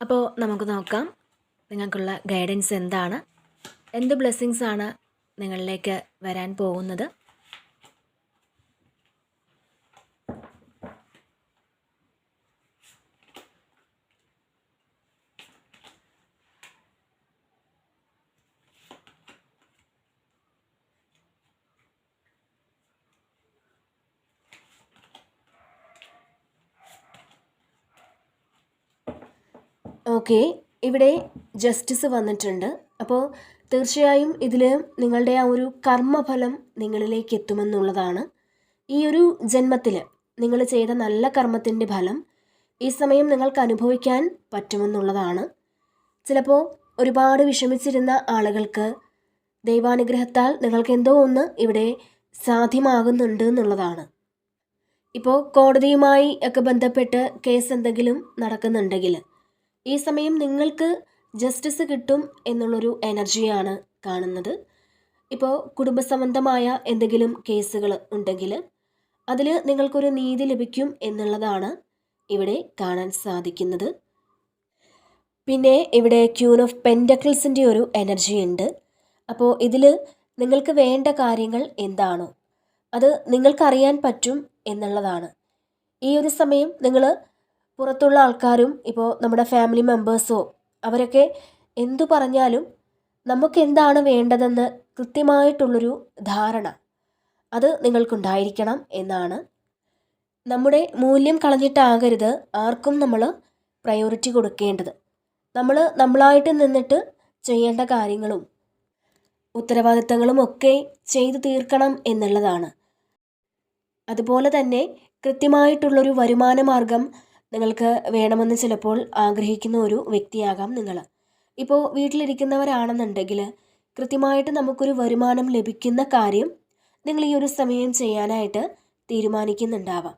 അപ്പോൾ നമുക്ക് നോക്കാം നിങ്ങൾക്കുള്ള ഗൈഡൻസ് എന്താണ്? എന്ത് ബ്ലെസ്സിങ്സ് ആണ് നിങ്ങളിലേക്ക് വരാൻ പോകുന്നത്? ഓക്കെ ഇവിടെ ജസ്റ്റിസ് വന്നിട്ടുണ്ട്. അപ്പോൾ തീർച്ചയായും ഇതിൽ നിങ്ങളുടെ ആ ഒരു കർമ്മഫലം നിങ്ങളിലേക്ക് എത്തുമെന്നുള്ളതാണ്. ഈ ഒരു ജന്മത്തിൽ നിങ്ങൾ ചെയ്ത നല്ല കർമ്മത്തിന്റെ ഫലം ഈ സമയം നിങ്ങൾക്ക് അനുഭവിക്കാൻ പറ്റുമെന്നുള്ളതാണ്. ചിലപ്പോൾ ഒരുപാട് വിഷമിച്ചിരുന്ന ആളുകൾക്ക് ദൈവാനുഗ്രഹത്താൽ നിങ്ങൾക്ക് എന്തോ ഒന്ന് ഇവിടെ സാധ്യമാകുന്നുണ്ട് എന്നുള്ളതാണ്. ഇപ്പോൾ കോടതിയുമായി ഒക്കെ ബന്ധപ്പെട്ട് കേസ് എന്തെങ്കിലും നടക്കുന്നുണ്ടെങ്കിൽ ഈ സമയം നിങ്ങൾക്ക് ജസ്റ്റിസ് കിട്ടും എന്നുള്ളൊരു എനർജിയാണ് കാണുന്നത്. ഇപ്പോൾ കുടുംബസംബന്ധമായ എന്തെങ്കിലും കേസുകൾ ഉണ്ടെങ്കിൽ അതിൽ നിങ്ങൾക്കൊരു നീതി ലഭിക്കും എന്നുള്ളതാണ് ഇവിടെ കാണാൻ സാധിക്കുന്നത്. പിന്നെ ഇവിടെ ക്യൂൻ ഓഫ് പെൻഡക്കിൾസിന്റെ ഒരു എനർജി ഉണ്ട്. അപ്പോൾ ഇതിൽ നിങ്ങൾക്ക് വേണ്ട കാര്യങ്ങൾ എന്താണോ അത് നിങ്ങൾക്കറിയാൻ പറ്റും എന്നുള്ളതാണ്. ഈ ഒരു സമയം നിങ്ങൾ പുറത്തുള്ള ആൾക്കാരും ഇപ്പോൾ നമ്മുടെ ഫാമിലി മെമ്പേഴ്സോ അവരൊക്കെ എന്തു പറഞ്ഞാലും നമുക്ക് എന്താണ് വേണ്ടതെന്ന് കൃത്യമായിട്ടുള്ളൊരു ധാരണ അത് നിങ്ങൾക്കുണ്ടായിരിക്കണം എന്നാണ്. നമ്മുടെ മൂല്യം കളഞ്ഞിട്ടാകരുത് ആർക്കും നമ്മൾ പ്രയോറിറ്റി കൊടുക്കേണ്ടത്. നമ്മൾ നമ്മളായിട്ട് നിന്നിട്ട് ചെയ്യേണ്ട കാര്യങ്ങളും ഉത്തരവാദിത്തങ്ങളും ഒക്കെ ചെയ്തു തീർക്കണം എന്നുള്ളതാണ്. അതുപോലെ തന്നെ കൃത്യമായിട്ടുള്ളൊരു വരുമാന മാർഗം നിങ്ങൾക്ക് വേണമെന്ന് ചിലപ്പോൾ ആഗ്രഹിക്കുന്ന ഒരു വ്യക്തിയാകാം നിങ്ങൾ. ഇപ്പോൾ വീട്ടിലിരിക്കുന്നവരാണെന്നുണ്ടെങ്കിൽ കൃത്യമായിട്ട് നമുക്കൊരു വരുമാനം ലഭിക്കുന്ന കാര്യം നിങ്ങൾ ഈ ഒരു സമയം ചെയ്യാനായിട്ട് തീരുമാനിക്കുന്നുണ്ടാവാം.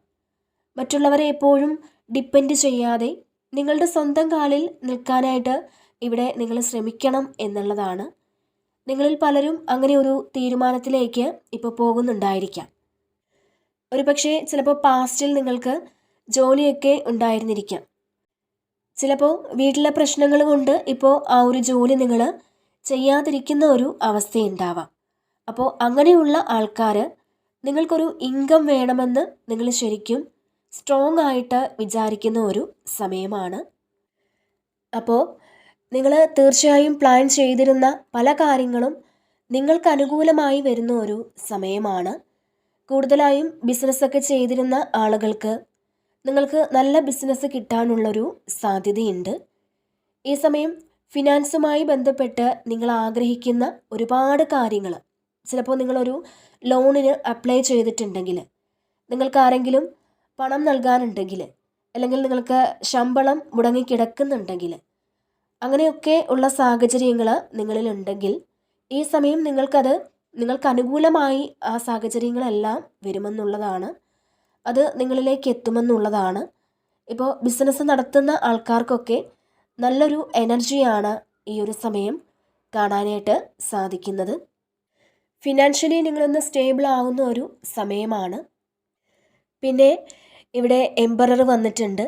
മറ്റുള്ളവരെ എപ്പോഴും ഡിപ്പെൻഡ് ചെയ്യാതെ നിങ്ങളുടെ സ്വന്തം കാലിൽ നിൽക്കാനായിട്ട് ഇവിടെ നിങ്ങൾ ശ്രമിക്കണം എന്നുള്ളതാണ്. നിങ്ങളിൽ പലരും അങ്ങനെ ഒരു തീരുമാനത്തിലേക്ക് ഇപ്പോൾ പോകുന്നുണ്ടായിരിക്കാം. ഒരു പക്ഷേ ചിലപ്പോൾ പാസ്റ്റിൽ നിങ്ങൾക്ക് ജോലിയൊക്കെ ഉണ്ടായിരുന്നിരിക്കാം. ചിലപ്പോൾ വീട്ടിലെ പ്രശ്നങ്ങൾ കൊണ്ട് ഇപ്പോൾ ആ ഒരു ജോലി നിങ്ങൾ ചെയ്യാതിരിക്കുന്ന ഒരു അവസ്ഥയുണ്ടാവാം. അപ്പോൾ അങ്ങനെയുള്ള ആൾക്കാർ നിങ്ങൾക്കൊരു ഇൻകം വേണമെന്ന് നിങ്ങൾ ശരിക്കും സ്ട്രോങ് ആയിട്ട് വിചാരിക്കുന്ന ഒരു സമയമാണ്. അപ്പോൾ നിങ്ങൾ തീർച്ചയായും പ്ലാൻ ചെയ്തിരുന്ന പല കാര്യങ്ങളും നിങ്ങൾക്ക് അനുകൂലമായി വരുന്ന ഒരു സമയമാണ്. കൂടുതലായും ബിസിനസ്സൊക്കെ ചെയ്തിരുന്ന ആളുകൾക്ക് നിങ്ങൾക്ക് നല്ല ബിസിനസ് കിട്ടാനുള്ളൊരു സാധ്യതയുണ്ട്. ഈ സമയം ഫിനാൻസുമായി ബന്ധപ്പെട്ട് നിങ്ങൾ ആഗ്രഹിക്കുന്ന ഒരുപാട് കാര്യങ്ങൾ. ചിലപ്പോൾ നിങ്ങളൊരു ലോണിന് അപ്ലൈ ചെയ്തിട്ടുണ്ടെങ്കിൽ നിങ്ങൾക്ക് ആരെങ്കിലും പണം നൽകാനുണ്ടെങ്കിൽ അല്ലെങ്കിൽ നിങ്ങൾക്ക് ശമ്പളം മുടങ്ങിക്കിടക്കുന്നുണ്ടെങ്കിൽ അങ്ങനെയൊക്കെ ഉള്ള സാഹചര്യങ്ങൾ നിങ്ങളിലുണ്ടെങ്കിൽ ഈ സമയം നിങ്ങൾക്കത് നിങ്ങൾക്ക് അനുകൂലമായി ആ സാഹചര്യങ്ങളെല്ലാം വരുമെന്നുള്ളതാണ് അത് നിങ്ങളിലേക്ക് എത്തുമെന്നുള്ളതാണ്. ഇപ്പോൾ ബിസിനസ് നടത്തുന്ന ആൾക്കാർക്കൊക്കെ നല്ലൊരു എനർജിയാണ് ഈ ഒരു സമയം കാണാനായിട്ട് സാധിക്കുന്നത്. ഫിനാൻഷ്യലി നിങ്ങളൊന്ന് സ്റ്റേബിൾ ആവുന്ന ഒരു സമയമാണ്. പിന്നെ ഇവിടെ എംബറർ വന്നിട്ടുണ്ട്.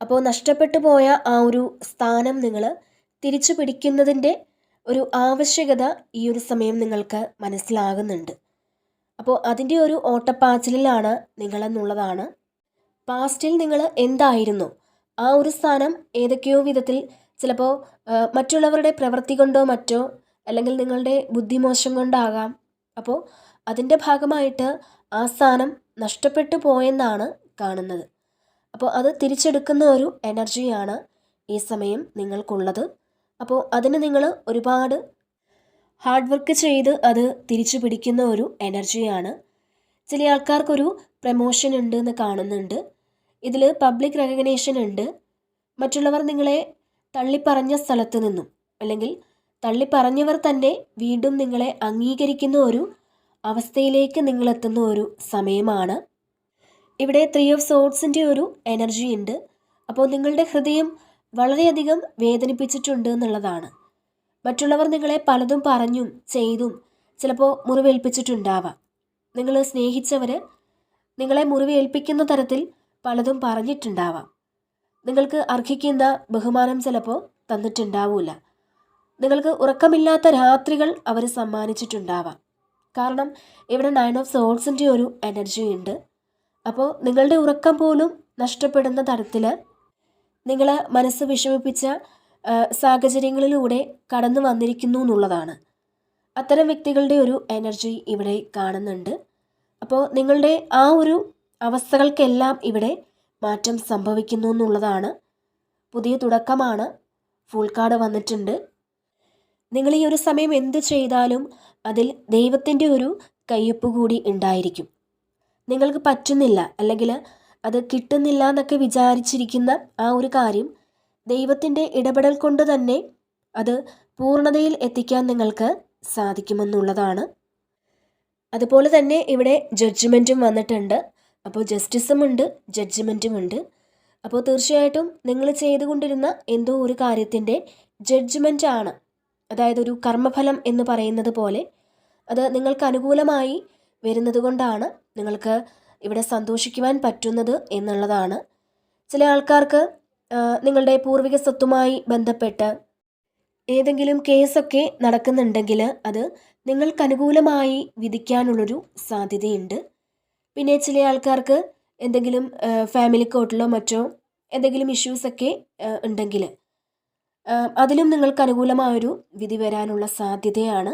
അപ്പോൾ നഷ്ടപ്പെട്ടു പോയ ആ ഒരു സ്ഥാനം നിങ്ങൾ തിരിച്ചു പിടിക്കുന്നതിന്റെ ഒരു ആവശ്യകത ഈ ഒരു സമയം നിങ്ങൾക്ക് മനസ്സിലാകുന്നുണ്ട്. അപ്പോൾ അതിന്റെ ഒരു ഓട്ടപ്പാച്ചിലാണ് നിങ്ങളെന്നുള്ളതാണ്. പാസ്റ്റിൽ നിങ്ങൾ എന്തായിരുന്നു? ആ ഒരു സ്ഥാനം ഏതൊക്കെയോ വിധത്തിൽ ചിലപ്പോൾ മറ്റുള്ളവരുടെ പ്രവൃത്തി കൊണ്ടോ മറ്റോ അല്ലെങ്കിൽ നിങ്ങളുടെ ബുദ്ധിമോശം കൊണ്ടാകാം. അപ്പോൾ അതിന്റെ ഭാഗമായിട്ട് ആ സ്ഥാനം നഷ്ടപ്പെട്ടു പോയെന്നാണ് കാണുന്നത്. അപ്പോൾ അത് തിരിച്ചെടുക്കുന്ന ഒരു എനർജിയാണ് ഈ സമയം നിങ്ങൾക്കുള്ളത്. അപ്പോൾ അതിന് നിങ്ങൾ ഒരുപാട് ഹാർഡ് വർക്ക് ചെയ്ത് അത് തിരിച്ചു പിടിക്കുന്ന ഒരു എനർജിയാണ്. ചില ആൾക്കാർക്കൊരു പ്രമോഷൻ ഉണ്ട് എന്ന് കാണുന്നുണ്ട്. ഇതിൽ പബ്ലിക് റെക്കഗ്നേഷൻ ഉണ്ട്. മറ്റുള്ളവർ നിങ്ങളെ തള്ളിപ്പറഞ്ഞ സ്ഥലത്ത് നിന്നും അല്ലെങ്കിൽ തള്ളിപ്പറഞ്ഞവർ തന്നെ വീണ്ടും നിങ്ങളെ അംഗീകരിക്കുന്ന ഒരു അവസ്ഥയിലേക്ക് നിങ്ങളെത്തുന്ന ഒരു സമയമാണ്. ഇവിടെ ത്രീ ഓഫ് സോട്സിന്റെ ഒരു എനർജി ഉണ്ട്. അപ്പോൾ നിങ്ങളുടെ ഹൃദയം വളരെയധികം വേദനിപ്പിച്ചിട്ടുണ്ട് എന്നുള്ളതാണ്. മറ്റുള്ളവർ നിങ്ങളെ പലതും പറഞ്ഞും ചെയ്തും ചിലപ്പോൾ മുറിവേൽപ്പിച്ചിട്ടുണ്ടാവാം. നിങ്ങൾ സ്നേഹിച്ചവർ നിങ്ങളെ മുറിവേൽപ്പിക്കുന്ന തരത്തിൽ പലതും പറഞ്ഞിട്ടുണ്ടാവാം. നിങ്ങൾക്ക് അർഹിക്കുന്ന ബഹുമാനം ചിലപ്പോൾ തന്നിട്ടുണ്ടാവൂല. നിങ്ങൾക്ക് ഉറക്കമില്ലാത്ത രാത്രികൾ അവർ സമ്മാനിച്ചിട്ടുണ്ടാവാം. കാരണം ഇവിടെ നയൻ ഓഫ് സോൾസിന്റെ ഒരു എനർജി ഉണ്ട്. അപ്പോൾ നിങ്ങളുടെ ഉറക്കം പോലും നഷ്ടപ്പെടുന്ന തരത്തിൽ നിങ്ങളെ മനസ്സ് വിഷമിപ്പിച്ച സാഹചര്യങ്ങളിലൂടെ കടന്നു വന്നിരിക്കുന്നു എന്നുള്ളതാണ്. അത്തരം വ്യക്തികളുടെ ഒരു എനർജി ഇവിടെ കാണുന്നുണ്ട്. അപ്പോൾ നിങ്ങളുടെ ആ ഒരു അവസ്ഥകൾക്കെല്ലാം ഇവിടെ മാറ്റം സംഭവിക്കുന്നു എന്നുള്ളതാണ്. പുതിയ തുടക്കമാണ്. ഫുൾ കാർഡ് വന്നിട്ടുണ്ട്. നിങ്ങൾ ഈ ഒരു സമയം എന്ത് ചെയ്താലും അതിൽ ദൈവത്തിന്റെ ഒരു കയ്യൊപ്പ് കൂടി ഉണ്ടായിരിക്കും. നിങ്ങൾക്ക് പറ്റുന്നില്ല അല്ലെങ്കിൽ അത് കിട്ടുന്നില്ല എന്നൊക്കെ വിചാരിച്ചിരിക്കുന്ന ആ ഒരു കാര്യം ദൈവത്തിന്റെ ഇടപെടൽ കൊണ്ട് തന്നെ അത് പൂർണതയിൽ എത്തിക്കാൻ നിങ്ങൾക്ക് സാധിക്കുമെന്നുള്ളതാണ്. അതുപോലെ തന്നെ ഇവിടെ ജഡ്ജ്മെന്റും വന്നിട്ടുണ്ട്. അപ്പോൾ ജസ്റ്റിസും ഉണ്ട് ജഡ്ജ്മെന്റും ഉണ്ട്. അപ്പോൾ തീർച്ചയായിട്ടും നിങ്ങൾ ചെയ്തുകൊണ്ടിരുന്ന എന്തോ ഒരു കാര്യത്തിന്റെ ജഡ്ജ്മെന്റ് ആണ്. അതായത് ഒരു കർമ്മഫലം എന്ന് പറയുന്നത് പോലെ അത് നിങ്ങൾക്ക് അനുകൂലമായി വരുന്നത് കൊണ്ടാണ് നിങ്ങൾക്ക് ഇവിടെ സന്തോഷിക്കുവാൻ പറ്റുന്നത് എന്നുള്ളതാണ്. ചില ആൾക്കാർക്ക് നിങ്ങളുടെ പൂർവിക സ്വത്തുമായി ബന്ധപ്പെട്ട് ഏതെങ്കിലും കേസൊക്കെ നടക്കുന്നുണ്ടെങ്കിൽ അത് നിങ്ങൾക്ക് അനുകൂലമായി വിധിക്കാനുള്ളൊരു സാധ്യതയുണ്ട്. പിന്നെ ചില ആൾക്കാർക്ക് എന്തെങ്കിലും ഫാമിലി കോർട്ടിലോ മറ്റോ എന്തെങ്കിലും ഇഷ്യൂസൊക്കെ ഉണ്ടെങ്കിൽ അതിലും നിങ്ങൾക്ക് അനുകൂലമായൊരു വിധി വരാനുള്ള സാധ്യതയാണ്.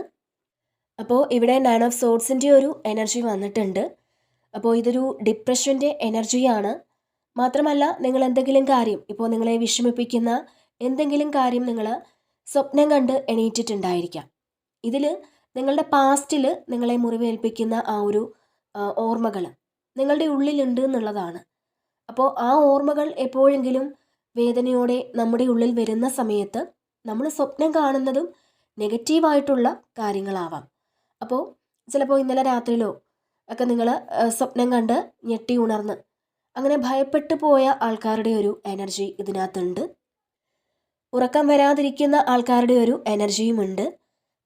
അപ്പോൾ ഇവിടെ നയൻ ഓഫ് സോർട്സിന്റെ ഒരു എനർജി വന്നിട്ടുണ്ട്. അപ്പോൾ ഇതൊരു ഡിപ്രഷന്റെ എനർജിയാണ് മാത്രമല്ല നിങ്ങൾ എന്തെങ്കിലും കാര്യം ഇപ്പോൾ നിങ്ങളെ വിഷമിപ്പിക്കുന്ന എന്തെങ്കിലും കാര്യം നിങ്ങൾ സ്വപ്നം കണ്ട് എണീറ്റിട്ടുണ്ടായിരിക്കാം. ഇതിൽ നിങ്ങളുടെ പാസ്റ്റിൽ നിങ്ങളെ മുറിവേൽപ്പിക്കുന്ന ആ ഒരു ഓർമ്മകൾ നിങ്ങളുടെ ഉള്ളിലുണ്ട് എന്നുള്ളതാണ്. അപ്പോൾ ആ ഓർമ്മകൾ എപ്പോഴെങ്കിലും വേദനയോടെ നമ്മുടെ ഉള്ളിൽ വരുന്ന സമയത്ത് നമ്മൾ സ്വപ്നം കാണുന്നതും നെഗറ്റീവായിട്ടുള്ള കാര്യങ്ങളാവാം. അപ്പോൾ ചിലപ്പോൾ ഇന്നലെ രാത്രിയിലോ ഒക്കെ നിങ്ങൾ സ്വപ്നം കണ്ട് ഞെട്ടി ഉണർന്ന് അങ്ങനെ ഭയപ്പെട്ടു പോയ ആൾക്കാരുടെ ഒരു എനർജി ഇതിനകത്തുണ്ട്. ഉറക്കം വരാതിരിക്കുന്ന ആൾക്കാരുടെ ഒരു എനർജിയുമുണ്ട്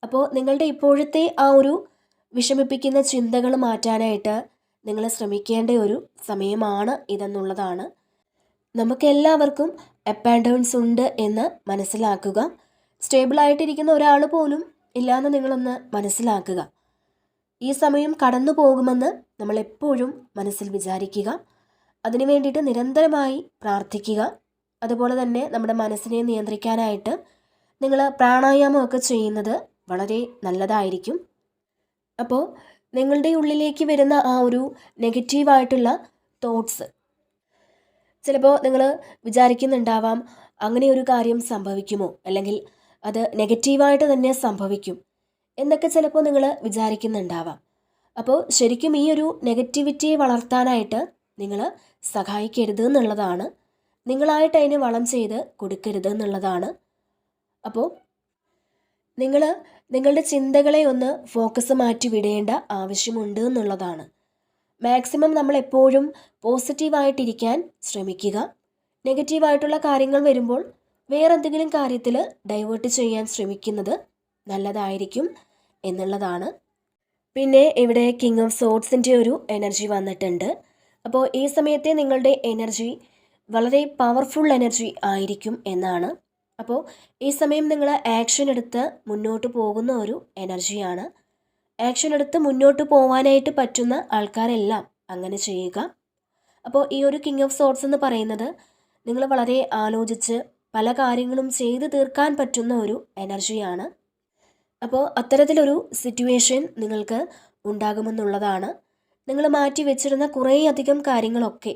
അപ്പോൾ നിങ്ങളുടെ ഇപ്പോഴത്തെ ആ ഒരു വിഷമിപ്പിക്കുന്ന ചിന്തകൾ മാറ്റാനായിട്ട് നിങ്ങൾ ശ്രമിക്കേണ്ട ഒരു സമയമാണ് ഇതെന്നുള്ളതാണ്. നമുക്കെല്ലാവർക്കും അപ്പ് ആൻഡ് ഡൗൺസ് ഉണ്ട് എന്ന് മനസ്സിലാക്കുക. സ്റ്റേബിളായിട്ടിരിക്കുന്ന ഒരാൾ പോലും ഇല്ലയെന്ന് നിങ്ങളൊന്ന് മനസ്സിലാക്കുക. ഈ സമയം കടന്നു പോകുമെന്ന് നമ്മൾ എപ്പോഴും മനസ്സിൽ വിചാരിക്കുക. അതിനു വേണ്ടിയിട്ട് നിരന്തരമായി പ്രാർത്ഥിക്കുക. അതുപോലെ തന്നെ നമ്മുടെ മനസ്സിനെ നിയന്ത്രിക്കാനായിട്ട് നിങ്ങൾ പ്രാണായാമമൊക്കെ ചെയ്യുന്നത് വളരെ നല്ലതായിരിക്കും. അപ്പോൾ നിങ്ങളുടെ ഉള്ളിലേക്ക് വരുന്ന ആ ഒരു നെഗറ്റീവായിട്ടുള്ള തോട്ട്സ് ചിലപ്പോൾ നിങ്ങൾ വിചാരിക്കുന്നുണ്ടാവാം അങ്ങനെ ഒരു കാര്യം സംഭവിക്കുമോ? അല്ലെങ്കിൽ അത് നെഗറ്റീവായിട്ട് തന്നെ സംഭവിക്കും എന്നൊക്കെ ചിലപ്പോൾ നിങ്ങൾ വിചാരിക്കുന്നുണ്ടാവാം. അപ്പോൾ ശരിക്കും ഈ ഒരു നെഗറ്റിവിറ്റിയെ വളർത്താനായിട്ട് നിങ്ങൾ സഹായിക്കരുത് എന്നുള്ളതാണ്. നിങ്ങളായിട്ട് അതിനെ വളം ചെയ്ത് കൊടുക്കരുത് എന്നുള്ളതാണ്. അപ്പോൾ നിങ്ങൾ നിങ്ങളുടെ ചിന്തകളെ ഒന്ന് ഫോക്കസ് മാറ്റി വിടേണ്ട ആവശ്യമുണ്ട് എന്നുള്ളതാണ്. മാക്സിമം നമ്മൾ എപ്പോഴും പോസിറ്റീവായിട്ടിരിക്കാൻ ശ്രമിക്കുക. നെഗറ്റീവായിട്ടുള്ള കാര്യങ്ങൾ വരുമ്പോൾ വേറെ എന്തെങ്കിലും കാര്യത്തിൽ ഡൈവേർട്ട് ചെയ്യാൻ ശ്രമിക്കുന്നത് നല്ലതായിരിക്കും എന്നുള്ളതാണ്. പിന്നെ ഇവിടെ കിങ് ഓഫ് സോട്സിന്റെ ഒരു എനർജി വന്നിട്ടുണ്ട്. അപ്പോൾ ഈ സമയത്തെ നിങ്ങളുടെ എനർജി വളരെ പവർഫുൾ എനർജി ആയിരിക്കും എന്നാണ്. അപ്പോൾ ഈ സമയം നിങ്ങൾ ആക്ഷൻ എടുത്ത് മുന്നോട്ട് പോകുന്ന ഒരു എനർജിയാണ് ആക്ഷൻ എടുത്ത് മുന്നോട്ട് പോവാനായിട്ട് പറ്റുന്ന ആൾക്കാരെല്ലാം അങ്ങനെ ചെയ്യുക. അപ്പോൾ ഈ ഒരു കിങ് ഓഫ് സോട്ട്സ് എന്ന് പറയുന്നത് നിങ്ങൾ വളരെ ആലോചിച്ച് പല കാര്യങ്ങളും ചെയ്തു തീർക്കാൻ പറ്റുന്ന ഒരു എനർജിയാണ് അപ്പോൾ അത്തരത്തിലൊരു സിറ്റുവേഷൻ നിങ്ങൾക്ക് ഉണ്ടാകുമെന്നുള്ളതാണ് നിങ്ങൾ മാറ്റി വെച്ചിരുന്ന കുറേയധികം കാര്യങ്ങളൊക്കെ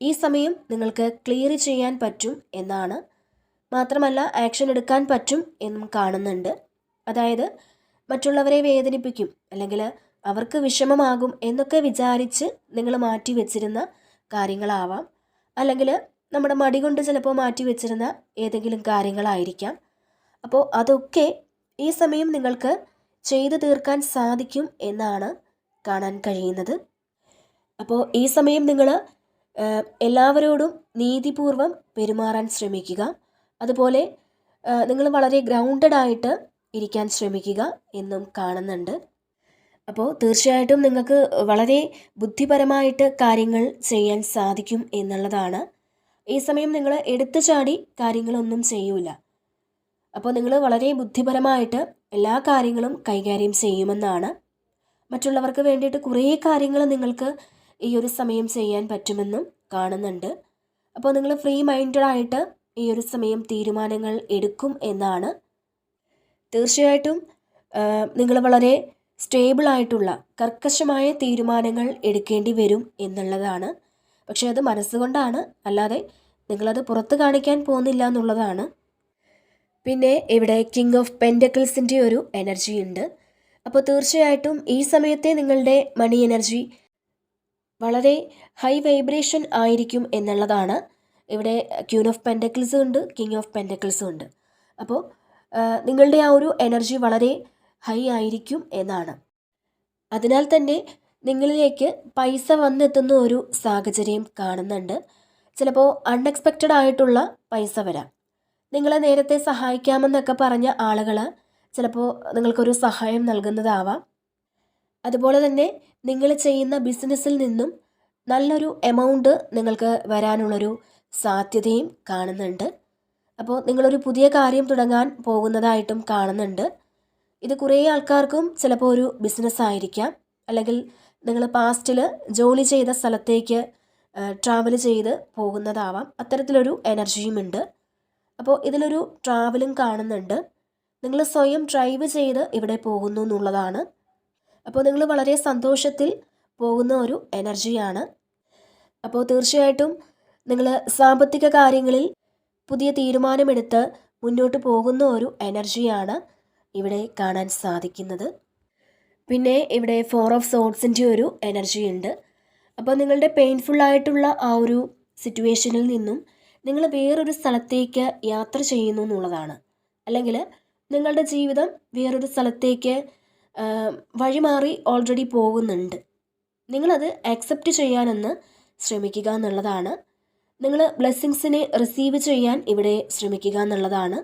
ഈ സമയം നിങ്ങൾക്ക് ക്ലിയർ ചെയ്യാൻ പറ്റും എന്നാണ്. മാത്രമല്ല ആക്ഷൻ എടുക്കാൻ പറ്റും എന്നും കാണുന്നുണ്ട്. അതായത് മറ്റുള്ളവരെ വേദനിപ്പിക്കും അല്ലെങ്കിൽ അവർക്ക് വിഷമമാകും എന്നൊക്കെ വിചാരിച്ച് നിങ്ങൾ മാറ്റി വെച്ചിരുന്ന കാര്യങ്ങളാവാം. അല്ലെങ്കിൽ നമ്മുടെ മടി കൊണ്ട് ചിലപ്പോൾ മാറ്റി വെച്ചിരുന്ന ഏതെങ്കിലും കാര്യങ്ങളായിരിക്കാം. അപ്പോൾ അതൊക്കെ ഈ സമയം നിങ്ങൾക്ക് ചെയ്തു തീർക്കാൻ സാധിക്കും എന്നാണ് കാണാൻ കഴിയുന്നത്. അപ്പോൾ ഈ സമയം നിങ്ങൾ എല്ലാവരോടും നീതിപൂർവം പെരുമാറാൻ ശ്രമിക്കുക. അതുപോലെ നിങ്ങൾ വളരെ ഗ്രൗണ്ടഡ് ആയിട്ട് ഇരിക്കാൻ ശ്രമിക്കുക എന്നും കാണുന്നുണ്ട്. അപ്പോൾ തീർച്ചയായിട്ടും നിങ്ങൾക്ക് വളരെ ബുദ്ധിപരമായിട്ട് കാര്യങ്ങൾ ചെയ്യാൻ സാധിക്കും എന്നുള്ളതാണ്. ഈ സമയം നിങ്ങൾ എടുത്തു ചാടി കാര്യങ്ങളൊന്നും ചെയ്യൂല. അപ്പോൾ നിങ്ങൾ വളരെ ബുദ്ധിപരമായിട്ട് എല്ലാ കാര്യങ്ങളും കൈകാര്യം ചെയ്യുമെന്നാണ് മറ്റുള്ളവർക്ക് വേണ്ടിയിട്ട് കുറേ കാര്യങ്ങൾ നിങ്ങൾക്ക് ഈ ഒരു സമയം ചെയ്യാൻ പറ്റുമെന്നും കാണുന്നുണ്ട്. അപ്പോൾ നിങ്ങൾ ഫ്രീ മൈൻഡഡ് ആയിട്ട് ഈ ഒരു സമയം തീരുമാനങ്ങൾ എടുക്കും എന്നാണ്. തീർച്ചയായിട്ടും നിങ്ങൾ വളരെ സ്റ്റേബിൾ ആയിട്ടുള്ള കർക്കശമായ തീരുമാനങ്ങൾ എടുക്കേണ്ടി വരും എന്നുള്ളതാണ്. പക്ഷേ അത് മനസ്സുകൊണ്ടാണ്. അല്ലാതെ നിങ്ങളത് പുറത്ത് കാണിക്കാൻ പോകുന്നില്ല എന്നുള്ളതാണ്. പിന്നെ ഇവിടെ കിങ് ഓഫ് പെൻഡക്കിൾസിന്റെ ഒരു എനർജി ഉണ്ട്. അപ്പോൾ തീർച്ചയായിട്ടും ഈ സമയത്തെ നിങ്ങളുടെ മണി എനർജി വളരെ ഹൈ വൈബ്രേഷൻ ആയിരിക്കും എന്നുള്ളതാണ്. ഇവിടെ ക്യൂൻ ഓഫ് പെൻഡക്കിൾസും ഉണ്ട് കിങ് ഓഫ് പെൻഡക്കിൾസും ഉണ്ട്. അപ്പോൾ നിങ്ങളുടെ ആ ഒരു എനർജി വളരെ ഹൈ ആയിരിക്കും എന്നാണ്. അതിനാൽ തന്നെ നിങ്ങളിലേക്ക് പൈസ വന്നെത്തുന്ന ഒരു സാഹചര്യം കാണുന്നുണ്ട്. ചിലപ്പോൾ അൺഎക്സ്പെക്റ്റഡ് ആയിട്ടുള്ള പൈസ വരാം. നിങ്ങളെ നേരത്തെ സഹായിക്കാമെന്നൊക്കെ പറഞ്ഞ ആളുകൾ ചിലപ്പോൾ നിങ്ങൾക്കൊരു സഹായം നൽകുന്നതാവാം. അതുപോലെ തന്നെ നിങ്ങൾ ചെയ്യുന്ന ബിസിനസ്സിൽ നിന്നും നല്ലൊരു എമൗണ്ട് നിങ്ങൾക്ക് വരാനുള്ളൊരു സാധ്യതയും കാണുന്നുണ്ട്. അപ്പോൾ നിങ്ങളൊരു പുതിയ കാര്യം തുടങ്ങാൻ പോകുന്നതായിട്ടും കാണുന്നുണ്ട്. ഇത് കുറേ ആൾക്കാർക്കും ചിലപ്പോൾ ഒരു ബിസിനസ് ആയിരിക്കാം. അല്ലെങ്കിൽ നിങ്ങൾ പാസ്റ്റിൽ ജോലി ചെയ്ത സ്ഥലത്തേക്ക് ട്രാവൽ ചെയ്ത് പോകുന്നതാവാം. അത്തരത്തിലൊരു എനർജിയും ഉണ്ട് അപ്പോൾ ഇതിലൊരു ട്രാവലും കാണുന്നുണ്ട്. നിങ്ങൾ സ്വയം ഡ്രൈവ് ചെയ്ത് ഇവിടെ പോകുന്നു എന്നുള്ളതാണ്. അപ്പോൾ നിങ്ങൾ വളരെ സന്തോഷത്തിൽ പോകുന്ന ഒരു എനർജിയാണ് അപ്പോൾ തീർച്ചയായിട്ടും നിങ്ങൾ സാമ്പത്തിക കാര്യങ്ങളിൽ പുതിയ തീരുമാനമെടുത്ത് മുന്നോട്ട് പോകുന്ന ഒരു എനർജിയാണ് ഇവിടെ കാണാൻ സാധിക്കുന്നത്. പിന്നെ ഇവിടെ ഫോർ ഓഫ് സോട്ട്സിന്റെ ഒരു എനർജി ഉണ്ട്. അപ്പോൾ നിങ്ങളുടെ പെയിൻഫുൾ ആയിട്ടുള്ള ആ ഒരു സിറ്റുവേഷനിൽ നിന്നും നിങ്ങൾ വേറൊരു സ്ഥലത്തേക്ക് യാത്ര ചെയ്യുന്നു എന്നുള്ളതാണ്. അല്ലെങ്കിൽ നിങ്ങളുടെ ജീവിതം വേറൊരു സ്ഥലത്തേക്ക് വഴിമാറി ഓൾറെഡി പോകുന്നുണ്ട്. നിങ്ങളത് അക്സെപ്റ്റ് ചെയ്യാനൊന്ന് ശ്രമിക്കുക എന്നുള്ളതാണ്. നിങ്ങൾ ബ്ലെസ്സിങ്സിനെ റിസീവ് ചെയ്യാൻ ഇവിടെ ശ്രമിക്കുക എന്നുള്ളതാണ്.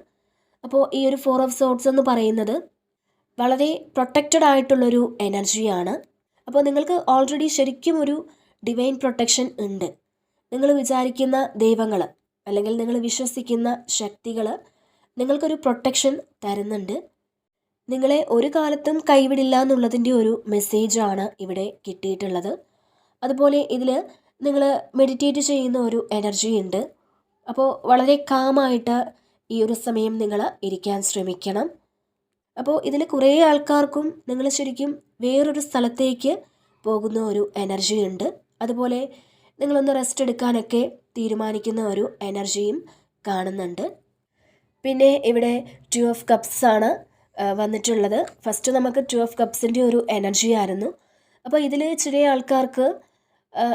അപ്പോൾ ഈ ഒരു ഫോർ ഓഫ് സോട്ട്സ് എന്ന് പറയുന്നത് വളരെ പ്രൊട്ടക്റ്റഡ് ആയിട്ടുള്ളൊരു എനർജിയാണ് അപ്പോൾ നിങ്ങൾക്ക് ഓൾറെഡി ശരിക്കും ഒരു ഡിവൈൻ പ്രൊട്ടക്ഷൻ ഉണ്ട്. നിങ്ങൾ വിചാരിക്കുന്ന ദൈവങ്ങൾ അല്ലെങ്കിൽ നിങ്ങൾ വിശ്വസിക്കുന്ന ശക്തികൾ നിങ്ങൾക്കൊരു പ്രൊട്ടക്ഷൻ തരുന്നുണ്ട്. നിങ്ങളെ ഒരു കാലത്തും കൈവിടില്ല എന്നുള്ളതിന്റെ ഒരു മെസ്സേജാണ് ഇവിടെ കിട്ടിയിട്ടുള്ളത്. അതുപോലെ ഇതിൽ നിങ്ങൾ മെഡിറ്റേറ്റ് ചെയ്യുന്ന ഒരു എനർജി ഉണ്ട്. അപ്പോൾ വളരെ കാമായിട്ട് ഈ ഒരു സമയം നിങ്ങൾ ഇരിക്കാൻ ശ്രമിക്കണം. അപ്പോൾ ഇതിൽ കുറേ ആൾക്കാർക്കും നിങ്ങൾ ശരിക്കും വേറൊരു സ്ഥലത്തേക്ക് പോകുന്ന ഒരു എനർജി ഉണ്ട്. അതുപോലെ നിങ്ങളൊന്ന് റെസ്റ്റ് എടുക്കാനൊക്കെ തീരുമാനിക്കുന്ന ഒരു എനർജിയും കാണുന്നുണ്ട്. പിന്നെ ഇവിടെ ടു ഓഫ് കപ്സ് ആണ് വന്നിട്ടുള്ളത്. ഫസ്റ്റ് നമുക്ക് ടു ഓഫ് കപ്സിന്റെ ഒരു എനർജി ആയിരുന്നു. അപ്പോൾ ഇതിൽ ചില ആൾക്കാർക്ക്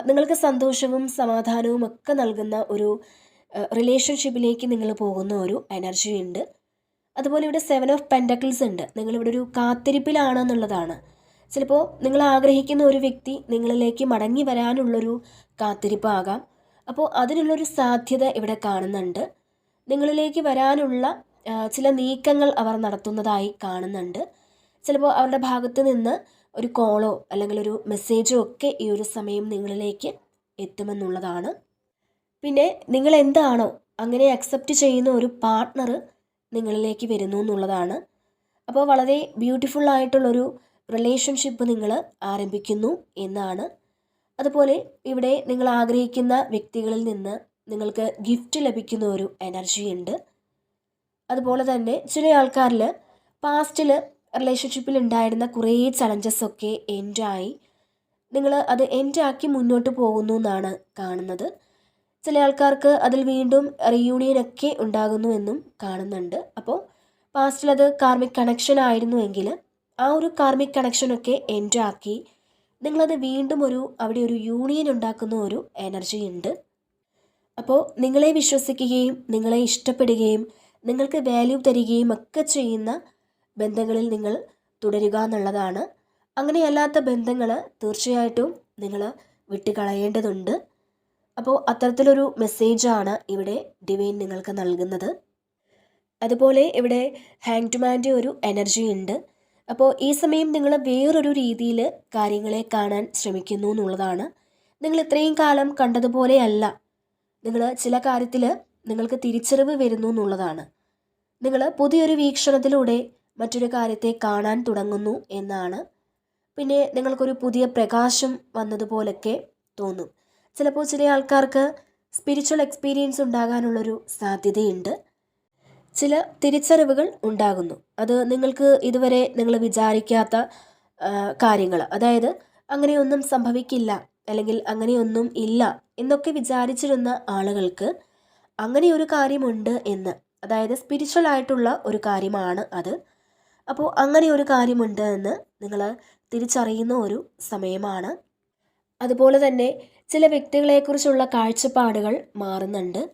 നിങ്ങൾക്ക് സന്തോഷവും സമാധാനവും ഒക്കെ നൽകുന്ന ഒരു റിലേഷൻഷിപ്പിലേക്ക് നിങ്ങൾ പോകുന്ന ഒരു എനർജി ഉണ്ട്. അതുപോലെ ഇവിടെ സെവൻ ഓഫ് പെൻഡക്കിൾസ് ഉണ്ട്. നിങ്ങളിവിടെ ഒരു കാത്തിരിപ്പിലാണ് എന്നുള്ളതാണ് ചിലപ്പോൾ നിങ്ങൾ ആഗ്രഹിക്കുന്ന ഒരു വ്യക്തി നിങ്ങളിലേക്ക് മടങ്ങി വരാനുള്ളൊരു കാത്തിരിപ്പാകാം. അപ്പോൾ അതിനുള്ളൊരു സാധ്യത ഇവിടെ കാണുന്നുണ്ട്. നിങ്ങളിലേക്ക് വരാനുള്ള ചില നീക്കങ്ങൾ അവർ നടത്തുന്നതായി കാണുന്നുണ്ട്. ചിലപ്പോൾ അവരുടെ ഭാഗത്ത് നിന്ന് ഒരു കോളോ അല്ലെങ്കിൽ ഒരു മെസ്സേജോ ഒക്കെ ഈ ഒരു സമയം നിങ്ങളിലേക്ക് എത്തുമെന്നുള്ളതാണ്. പിന്നെ നിങ്ങൾ എന്താണോ അങ്ങനെ അക്സെപ്റ്റ് ചെയ്യുന്ന ഒരു പാർട്ട്ണർ നിങ്ങളിലേക്ക് വരുന്നു എന്നുള്ളതാണ്. അപ്പോൾ വളരെ ബ്യൂട്ടിഫുൾ ആയിട്ടുള്ളൊരു റിലേഷൻഷിപ്പ് നിങ്ങൾ ആരംഭിക്കുന്നു എന്നാണ്. അതുപോലെ ഇവിടെ നിങ്ങൾ ആഗ്രഹിക്കുന്ന വ്യക്തികളിൽ നിന്ന് നിങ്ങൾക്ക് ഗിഫ്റ്റ് ലഭിക്കുന്ന ഒരു എനർജി ഉണ്ട്. അതുപോലെ തന്നെ ചില ആൾക്കാരിൽ പാസ്റ്റിൽ റിലേഷൻഷിപ്പിൽ ഉണ്ടായിരുന്ന കുറേ ചലഞ്ചസ് ഒക്കെ എൻഡായി നിങ്ങൾ അത് എൻഡാക്കി മുന്നോട്ട് പോകുന്നു എന്നാണ് കാണുന്നത്. ചില ആൾക്കാർക്ക് അതിൽ വീണ്ടും റീയൂണിയൻ ഒക്കെ ഉണ്ടാകുന്നു എന്നും കാണുന്നുണ്ട്. അപ്പോൾ പാസ്റ്റിൽ അത് കാർമിക് കണക്ഷൻ ആയിരുന്നുവെങ്കിൽ ആ ഒരു കാർമിക് കണക്ഷനൊക്കെ എൻഡാക്കി നിങ്ങളത് വീണ്ടും ഒരു അവിടെ ഒരു യൂണിയൻ ഉണ്ടാക്കുന്ന ഒരു എനർജി ഉണ്ട്. അപ്പോൾ നിങ്ങളെ വിശ്വസിക്കുകയും നിങ്ങളെ ഇഷ്ടപ്പെടുകയും നിങ്ങൾക്ക് വാല്യൂ തരികയും ഒക്കെ ചെയ്യുന്ന ബന്ധങ്ങളിൽ നിങ്ങൾ തുടരുക എന്നുള്ളതാണ്. അങ്ങനെയല്ലാത്ത ബന്ധങ്ങൾ തീർച്ചയായിട്ടും നിങ്ങൾ വിട്ടുകളയേണ്ടതുണ്ട്. അപ്പോൾ അത്തരത്തിലൊരു മെസ്സേജാണ് ഇവിടെ ഡിവൈൻ നിങ്ങൾക്ക് നൽകുന്നത്. അതുപോലെ ഇവിടെ ഹാങ്ഡ്മാന്റെ ഒരു എനർജി ഉണ്ട്. അപ്പോൾ ഈ സമയം നിങ്ങൾ വേറൊരു രീതിയിൽ കാര്യങ്ങളെ കാണാൻ ശ്രമിക്കുന്നു എന്നുള്ളതാണ്. നിങ്ങൾ ഇത്രയും കാലം കണ്ടതുപോലെയല്ല നിങ്ങൾ ചില കാര്യത്തിൽ നിങ്ങൾക്ക് തിരിച്ചറിവ് വരുന്നു എന്നുള്ളതാണ്. നിങ്ങൾ പുതിയൊരു വീക്ഷണത്തിലൂടെ മറ്റൊരു കാര്യത്തെ കാണാൻ തുടങ്ങുന്നു എന്നാണ്. പിന്നെ നിങ്ങൾക്കൊരു പുതിയ പ്രകാശം വന്നതുപോലൊക്കെ തോന്നും. ചിലപ്പോൾ ചില ആൾക്കാർക്ക് സ്പിരിച്വൽ എക്സ്പീരിയൻസ് ഉണ്ടാകാനുള്ളൊരു സാധ്യതയുണ്ട്. ചില തിരിച്ചറിവുകൾ ഉണ്ടാകുന്നു. അത് നിങ്ങൾക്ക് ഇതുവരെ നിങ്ങൾ വിചാരിക്കാത്ത കാര്യങ്ങൾ അതായത് അങ്ങനെയൊന്നും സംഭവിക്കില്ല അല്ലെങ്കിൽ അങ്ങനെയൊന്നും ഇല്ല എന്നൊക്കെ വിചാരിച്ചിരുന്ന ആളുകൾക്ക് അങ്ങനെ ഒരു കാര്യമുണ്ട് എന്ന് അതായത് സ്പിരിച്വൽ ആയിട്ടുള്ള ഒരു കാര്യമാണ് അത്. അപ്പോൾ അങ്ങനെ ഒരു കാര്യമുണ്ട് എന്ന് നിങ്ങൾ തിരിച്ചറിയുന്ന ഒരു സമയമാണ്. അതുപോലെ തന്നെ ചില വ്യക്തികളെക്കുറിച്ചുള്ള കാഴ്ചപ്പാടുകൾ മാറുന്നുണ്ട്.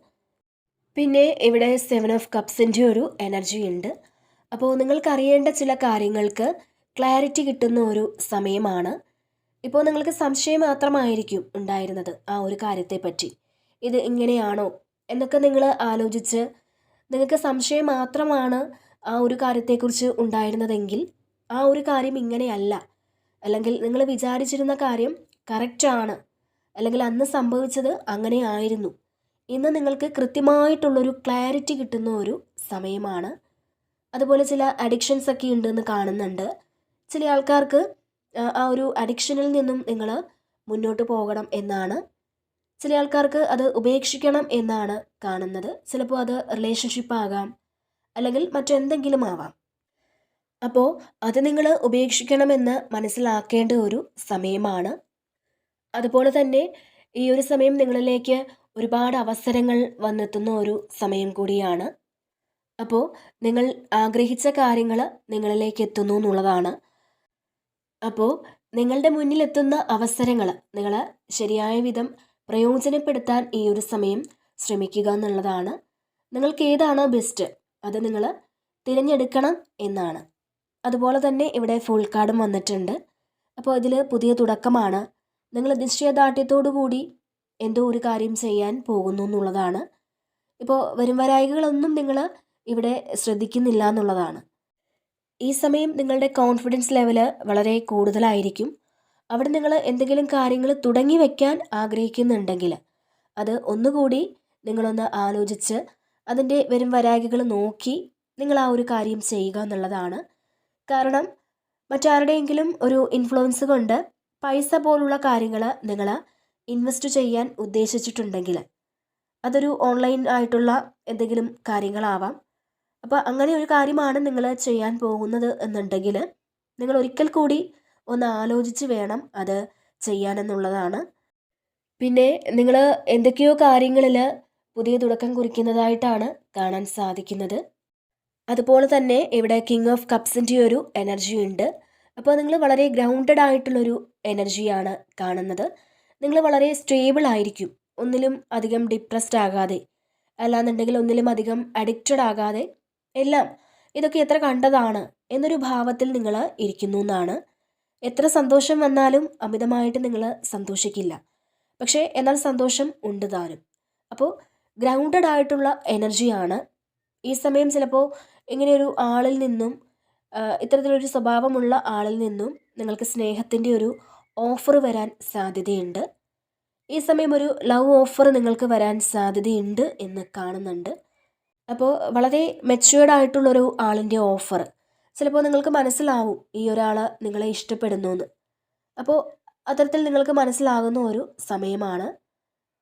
പിന്നെ ഇവിടെ സെവൻ ഓഫ് കപ്സിന്റെ ഒരു എനർജി ഉണ്ട്. അപ്പോൾ നിങ്ങൾക്കറിയേണ്ട ചില കാര്യങ്ങൾക്ക് ക്ലാരിറ്റി കിട്ടുന്ന ഒരു സമയമാണ്. ഇപ്പോൾ നിങ്ങൾക്ക് സംശയം മാത്രമായിരിക്കും ഉണ്ടായിരുന്നത് ആ ഒരു കാര്യത്തെപ്പറ്റി. ഇത് ഇങ്ങനെയാണോ എന്നൊക്കെ നിങ്ങൾ ആലോചിച്ച് നിങ്ങൾക്ക് സംശയം മാത്രമാണ് ആ ഒരു കാര്യത്തെക്കുറിച്ച് ഉണ്ടായിരുന്നതെങ്കിൽ ആ ഒരു കാര്യം ഇങ്ങനെയല്ല. അല്ലെങ്കിൽ നിങ്ങൾ വിചാരിച്ചിരുന്ന കാര്യം കറക്റ്റാണ് അല്ലെങ്കിൽ അന്ന് സംഭവിച്ചത് അങ്ങനെ ആയിരുന്നു ഇന്ന് നിങ്ങൾക്ക് കൃത്യമായിട്ടുള്ളൊരു ക്ലാരിറ്റി കിട്ടുന്ന ഒരു സമയമാണ്. അതുപോലെ ചില അഡിക്ഷൻസ് ഒക്കെ ഉണ്ടെന്ന് കാണുന്നുണ്ട്. ചില ആൾക്കാർക്ക് ആ ഒരു അഡിക്ഷനിൽ നിന്നും നിങ്ങൾ മുന്നോട്ട് പോകണം എന്നാണ്. ചില ആൾക്കാർക്ക് അത് ഉപേക്ഷിക്കണം എന്നാണ് കാണുന്നത്. ചിലപ്പോൾ അത് റിലേഷൻഷിപ്പ് ആകാം അല്ലെങ്കിൽ മറ്റെന്തെങ്കിലും ആവാം. അപ്പോൾ അത് നിങ്ങൾ ഉപേക്ഷിക്കണമെന്ന് മനസ്സിലാക്കേണ്ട ഒരു സമയമാണ്. അതുപോലെ തന്നെ ഈ ഒരു സമയം നിങ്ങളിലേക്ക് ഒരുപാട് അവസരങ്ങൾ വന്നെത്തുന്ന ഒരു സമയം കൂടിയാണ്. അപ്പോൾ നിങ്ങൾ ആഗ്രഹിച്ച കാര്യങ്ങൾ നിങ്ങളിലേക്ക് എത്തുന്നു എന്നുള്ളതാണ് അപ്പോൾ നിങ്ങളുടെ മുന്നിലെത്തുന്ന അവസരങ്ങൾ നിങ്ങൾ ശരിയായ വിധം പ്രയോജനപ്പെടുത്താൻ ഈ ഒരു സമയം ശ്രമിക്കുക എന്നുള്ളതാണ്. നിങ്ങൾക്ക് ഏതാണ് ബെസ്റ്റ് അത് നിങ്ങൾ തിരഞ്ഞെടുക്കണം എന്നാണ്. അതുപോലെ തന്നെ ഇവിടെ ഫുൾ കാർഡും വന്നിട്ടുണ്ട്. അപ്പോൾ ഇതിൽ പുതിയ തുടക്കമാണ്. നിങ്ങൾ നിശ്ചയദാർഢ്യത്തോടു കൂടി എന്തോ ഒരു കാര്യം ചെയ്യാൻ പോകുന്നു എന്നുള്ളതാണ്. ഇപ്പോൾ വരും വരായികളൊന്നും നിങ്ങൾ ഇവിടെ ശ്രദ്ധിക്കുന്നില്ല എന്നുള്ളതാണ്. ഈ സമയം നിങ്ങളുടെ കോൺഫിഡൻസ് ലെവൽ വളരെ കൂടുതലായിരിക്കും. അവിടെ നിങ്ങൾ എന്തെങ്കിലും കാര്യങ്ങൾ തുടങ്ങി വയ്ക്കാൻ ആഗ്രഹിക്കുന്നുണ്ടെങ്കിൽ അത് ഒന്നുകൂടി നിങ്ങളൊന്ന് ആലോചിച്ച് അതിന്റെ വരും വരായികൾ നോക്കി നിങ്ങൾ ആ ഒരു കാര്യം ചെയ്യുക എന്നുള്ളതാണ്. കാരണം മറ്റാരുടെയെങ്കിലും ഒരു ഇൻഫ്ലുവൻസ് കൊണ്ട് പൈസ പോലുള്ള കാര്യങ്ങൾ നിങ്ങൾ ഇൻവെസ്റ്റ് ചെയ്യാൻ ഉദ്ദേശിച്ചിട്ടുണ്ടെങ്കിൽ അതൊരു ഓൺലൈൻ ആയിട്ടുള്ള എന്തെങ്കിലും കാര്യങ്ങളാവാം. അപ്പോൾ അങ്ങനെ ഒരു കാര്യമാണ് നിങ്ങൾ ചെയ്യാൻ പോകുന്നത് എന്നുണ്ടെങ്കിൽ നിങ്ങൾ ഒരിക്കൽ കൂടി ഒന്ന് ആലോചിച്ച് വേണം അത് ചെയ്യാനെന്നുള്ളതാണ്. പിന്നെ നിങ്ങൾ എന്തൊക്കെയോ കാര്യങ്ങളിൽ പുതിയ തുടക്കം കുറിക്കുന്നതായിട്ടാണ് കാണാൻ സാധിക്കുന്നത്. അതുപോലെ തന്നെ ഇവിടെ കിങ് ഓഫ് കപ്സിന്റെ ഒരു എനർജി ഉണ്ട്. അപ്പോൾ നിങ്ങൾ വളരെ ഗ്രൗണ്ടഡ് ആയിട്ടുള്ളൊരു എനർജിയാണ് കാണുന്നത്. നിങ്ങൾ വളരെ സ്റ്റേബിൾ ആയിരിക്കും. ഒന്നിലും അധികം ഡിപ്രസ്ഡ് ആകാതെ. അല്ലാന്നുണ്ടെങ്കിൽ ഒന്നിലും അധികം അഡിക്റ്റഡ് ആകാതെ എല്ലാം ഇതൊക്കെ എത്ര കണ്ടതാണ് എന്നൊരു ഭാവത്തിൽ നിങ്ങൾ ഇരിക്കുന്നു എന്നാണ്. എത്ര സന്തോഷം വന്നാലും അമിതമായിട്ട് നിങ്ങൾ സന്തോഷിക്കില്ല. പക്ഷേ എന്നാൽ സന്തോഷം ഉണ്ട് താനും. അപ്പോൾ ഗ്രൗണ്ടഡ് ആയിട്ടുള്ള എനർജിയാണ് ഈ സമയം ചിലപ്പോൾ ഇങ്ങനെയൊരു ആളിൽ നിന്നും ഇത്തരത്തിലൊരു സ്വഭാവമുള്ള ആളിൽ നിന്നും നിങ്ങൾക്ക് സ്നേഹത്തിന്റെ ഒരു ഓഫർ വരാൻ സാധ്യതയുണ്ട്. ഈ സമയം ഒരു ലവ് ഓഫർ നിങ്ങൾക്ക് വരാൻ സാധ്യതയുണ്ട് എന്ന് കാണുന്നുണ്ട്. അപ്പോൾ വളരെ മെച്യൂർഡ് ആയിട്ടുള്ളൊരു ആളിന്റെ ഓഫർ ചിലപ്പോൾ നിങ്ങൾക്ക് മനസ്സിലാവും ഈ ഒരാൾ നിങ്ങളെ ഇഷ്ടപ്പെടുന്നു എന്ന് അപ്പോൾ അത്തരത്തിൽ നിങ്ങൾക്ക് മനസ്സിലാകുന്ന ഒരു സമയമാണ്.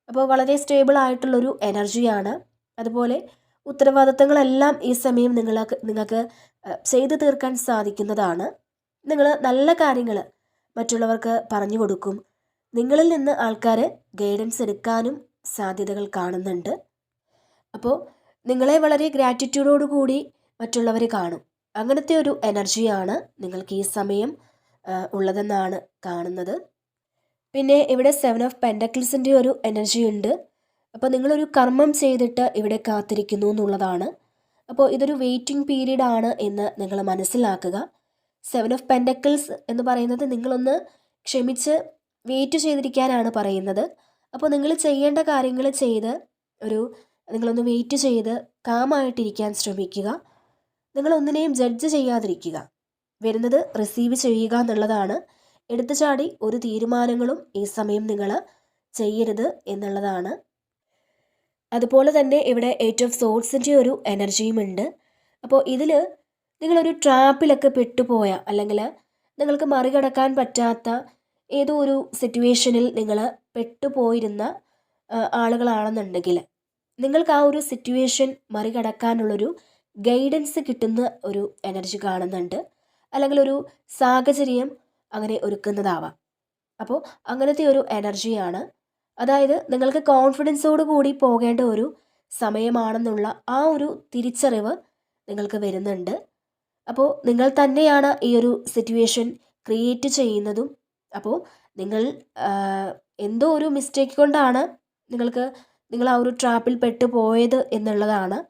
അപ്പോൾ വളരെ സ്റ്റേബിൾ ആയിട്ടുള്ളൊരു എനർജിയാണ് അതുപോലെ ഉത്തരവാദിത്തങ്ങളെല്ലാം ഈ സമയം നിങ്ങൾക്ക് നിങ്ങൾക്ക് ചെയ്തു തീർക്കാൻ സാധിക്കുന്നതാണ്. നിങ്ങൾ നല്ല കാര്യങ്ങൾ മറ്റുള്ളവർക്ക് പറഞ്ഞു കൊടുക്കും. നിങ്ങളിൽ നിന്ന് ആൾക്കാർ ഗൈഡൻസ് എടുക്കാനും സാധ്യതകൾ കാണുന്നുണ്ട്. അപ്പോൾ നിങ്ങളെ വളരെ ഗ്രാറ്റിറ്റ്യൂഡോടു കൂടി മറ്റുള്ളവർ കാണും. അങ്ങനത്തെ ഒരു എനർജിയാണ് നിങ്ങൾക്ക് ഈ സമയം ഉള്ളതെന്നാണ് കാണുന്നത്. പിന്നെ ഇവിടെ സെവൻ ഓഫ് പെൻഡക്കിൾസിന്റെ ഒരു എനർജി ഉണ്ട്. അപ്പോൾ നിങ്ങളൊരു കർമ്മം ചെയ്തിട്ട് ഇവിടെ കാത്തിരിക്കുന്നു എന്നുള്ളതാണ്. അപ്പോൾ ഇതൊരു വെയിറ്റിംഗ് പീരീഡ് ആണ് എന്ന് നിങ്ങൾ മനസ്സിലാക്കുക. സെവൻ ഓഫ് പെൻഡക്കിൾസ് എന്ന് പറയുന്നത് നിങ്ങളൊന്ന് ക്ഷമിച്ച് വെയിറ്റ് ചെയ്തിരിക്കാനാണ് പറയുന്നത്. അപ്പോൾ നിങ്ങൾ ചെയ്യേണ്ട കാര്യങ്ങൾ ചെയ്ത് ഒരു നിങ്ങളൊന്ന് വെയിറ്റ് ചെയ്ത് കാമായിട്ടിരിക്കാൻ ശ്രമിക്കുക. നിങ്ങൾ ഒന്നിനെയും ജഡ്ജ് ചെയ്യാതിരിക്കുക. വരുന്നത് റിസീവ് ചെയ്യുക എന്നുള്ളതാണ്. എടുത്തു ചാടി ഒരു തീരുമാനങ്ങളും ഈ സമയം നിങ്ങൾ ചെയ്യരുത് എന്നുള്ളതാണ്. അതുപോലെ തന്നെ ഇവിടെ എയ്റ്റ് ഓഫ് സോൾസിന്റെ ഒരു എനർജിയും ഉണ്ട്. അപ്പോൾ ഇതിൽ നിങ്ങളൊരു ട്രാപ്പിലൊക്കെ പെട്ടുപോയ അല്ലെങ്കിൽ നിങ്ങൾക്ക് മറികടക്കാൻ പറ്റാത്ത ഏതോ ഒരു സിറ്റുവേഷനിൽ നിങ്ങൾ പെട്ടുപോയിരുന്ന ആളുകളാണെന്നുണ്ടെങ്കിൽ നിങ്ങൾക്ക് ആ ഒരു സിറ്റുവേഷൻ മറികടക്കാനുള്ളൊരു ഗൈഡൻസ് കിട്ടുന്ന ഒരു എനർജി കാണുന്നുണ്ട്. അല്ലെങ്കിൽ ഒരു സാഹചര്യം അങ്ങനെ ഒരുക്കുന്നതാവാം. അപ്പോൾ അങ്ങനത്തെ ഒരു എനർജിയാണ് അതായത് നിങ്ങൾക്ക് കോൺഫിഡൻസോട് കൂടി പോകേണ്ട ഒരു സമയമാണെന്നുള്ള ആ ഒരു തിരിച്ചറിവ് നിങ്ങൾക്ക് വരുന്നുണ്ട്. അപ്പോൾ നിങ്ങൾ തന്നെയാണ് ഈ ഒരു സിറ്റുവേഷൻ ക്രിയേറ്റ് ചെയ്യുന്നതും. അപ്പോൾ നിങ്ങൾ എന്തോ ഒരു മിസ്റ്റേക്ക് കൊണ്ടാണ് നിങ്ങൾക്ക് നിങ്ങൾ ആ ഒരു ട്രാപ്പിൽ പെട്ടു പോയത് എന്നുള്ളതാണ്.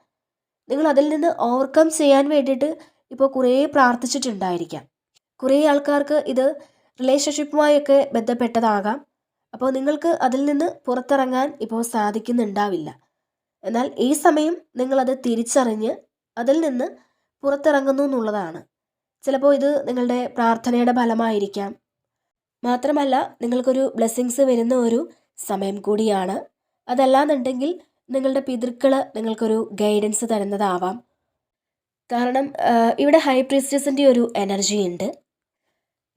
നിങ്ങൾ അതിൽ നിന്ന് ഓവർകം ചെയ്യാൻ വേണ്ടിയിട്ട് ഇപ്പോൾ കുറേ പ്രാർത്ഥിച്ചിട്ടുണ്ടായിരിക്കാം. കുറേ ആൾക്കാർക്ക് ഇത് റിലേഷൻഷിപ്പുമായൊക്കെ ബന്ധപ്പെട്ടതാകാം. അപ്പോൾ നിങ്ങൾക്ക് അതിൽ നിന്ന് പുറത്തിറങ്ങാൻ ഇപ്പോൾ സാധിക്കുന്നുണ്ടാവില്ല. എന്നാൽ ഈ സമയം നിങ്ങളത് തിരിച്ചറിഞ്ഞ് അതിൽ നിന്ന് പുറത്തിറങ്ങുന്നു എന്നുള്ളതാണ്. ചിലപ്പോൾ ഇത് നിങ്ങളുടെ പ്രാർത്ഥനയുടെ ഫലമായിരിക്കാം. മാത്രമല്ല നിങ്ങൾക്കൊരു ബ്ലെസ്സിങ്സ് വരുന്ന ഒരു സമയം കൂടിയാണ്. അതല്ലാന്നുണ്ടെങ്കിൽ നിങ്ങളുടെ പിതൃക്കൾ നിങ്ങൾക്കൊരു ഗൈഡൻസ് തരുന്നതാവാം. കാരണം ഇവിടെ ഹൈ പ്രീസ്റ്റസിന്റെ ഒരു എനർജി ഉണ്ട്.